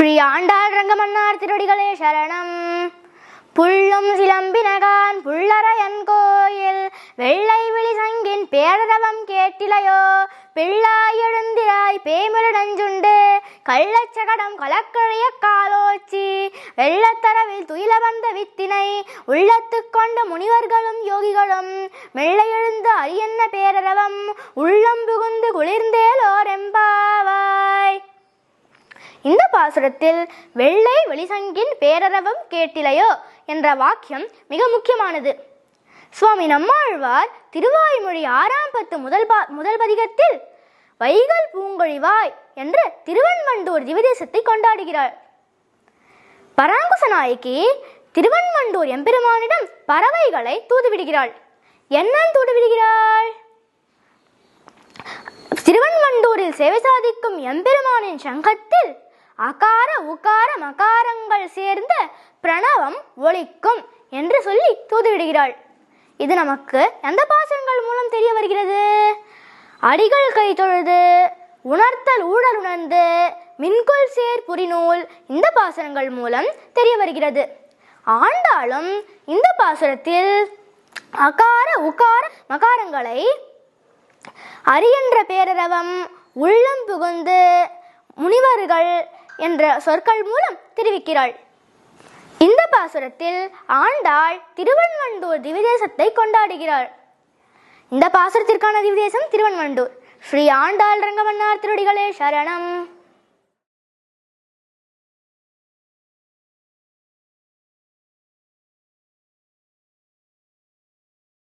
ஸ்ரீ ஆண்டாள் ரங்கமன்னார் திருடிகளே சரணம். புள்ளும் சிலம்பினகான் புள்ளரையன் கோயில் வெள்ளை விழி சங்கின் பேரதவம் கேட்டிலையோ பிள்ளாய் எழுந்திராய் பேமிருடஞ்சுண்டு கள்ளச்சகடம் கலக்கழிய காலோச்சி வெள்ளத்தரவில் துயில வந்த வித்தினை உள்ளத்து கொண்ட முனிவர்களும் யோகிகளும் மெல்ல எழுந்து அரியன்ன பேரரவம் உள்ளம் புகுந்து குளிர்ந்தேலோ பாசுரத்தில் வெள்ளை வெளிசங்கின் பேரரவம் கேட்டிலையோ என்ற வாக்கியம் மிக முக்கியமானது. சுவாமி நம்மாழ்வார் திருவாய்மொழி ஆறாம் பத்து முதல் பா முதல் பதிகத்தில் வைகல் பூங்கொழிவாய் என்று திருவன்வண்டூர் திவதேசத்தை கொண்டாடுகிறார். பராங்குச நாயகி திருவன்வண்டூர் எம்பெருமானிடம் பறவைகளை தூதுவிடுகிறாள். என்ன தூதுவிடுகிறாள்? திருவன்வண்டூரில் சேவை சாதிக்கும் எம்பெருமானின் சங்கத்தில் அகார உகார மகாரங்கள் சேர்ந்த பிரணவம் ஒழிக்கும் என்று சொல்லி தூதுவிடுகிறாள். இது நமக்கு எந்த பாசனங்கள் மூலம் தெரிய வருகிறது? அடிகள் கை தொழுது உணர்த்தல் ஊழல் உணர்ந்து மின்கொள் சேர் புரிநூல் இந்த பாசனங்கள் மூலம் தெரிய வருகிறது. ஆண்டாலும் இந்த பாசுரத்தில் அகார உகார மகாரங்களை அரியன்ற பேரரவம் உள்ளம் புகுந்து முனிவர்கள் என்ற சொற்கள் மூலம் தெரிவிக்கிறாள். இந்த பாசுரத்தில் ஆண்டாள் திருவன்வண்டூர் திவிதேசத்தை கொண்டாடுகிறார் இந்த பாசுரத்திற்கான திவிதேசம் திருவன்வண்டூர் ஸ்ரீ ஆண்டாள் ரங்கமன்னார் திருடிகளே சரணம்.